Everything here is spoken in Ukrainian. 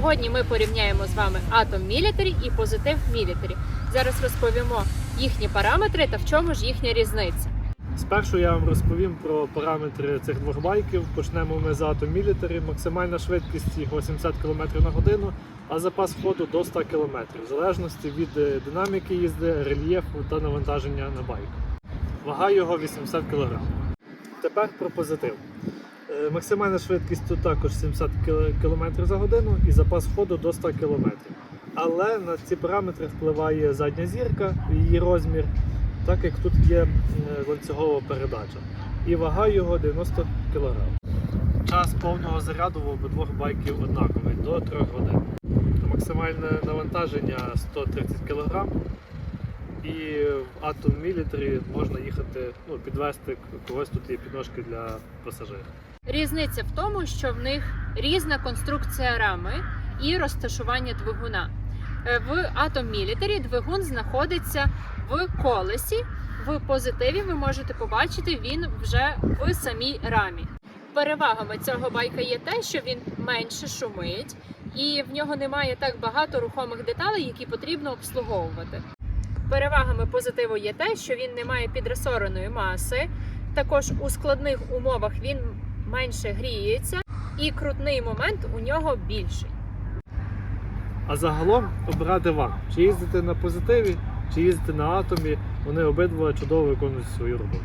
Сьогодні ми порівняємо з вами Atom Military і Positive Military. Зараз розповімо їхні параметри та в чому ж їхня різниця. Спершу я вам розповім про параметри цих двох байків. Почнемо ми з Atom Military. Максимальна швидкість їх 80 км на годину, а запас ходу до 100 км, в залежності від е, динаміки їзди, рельєфу та навантаження на байк. Вага його 80 кг. Тепер про позитив. Е, Максимальна швидкість тут також 70 км за годину і запас ходу до 100 км. Але на ці параметри впливає задня зірка, її розмір, так як тут є е, ланцюгова передача. І вага його 90 кг. Час повного заряду в обидвох байків однаковий до 3 годин. Максимальне навантаження 130 кг. І Atom Military можна їхати, ну, підвести когось тут є підножки для пасажирів. Різниця в тому, що в них різна конструкція рами і розташування двигуна. Е, В Atom Military двигун знаходиться в колесі. В позитиві ви можете побачити він вже в самій рамі. Перевагами цього байка є те, що він менше шумить, і в нього немає так багато рухомих деталей, які потрібно обслуговувати. Перевагами позитиву є те, що він не має підресореної маси. Також у складних умовах він менше гріється, і крутний момент у нього більший. А загалом обрати вам, чи їздити на позитиві, чи їздити на атомі, вони обидва чудово виконують свою роботу.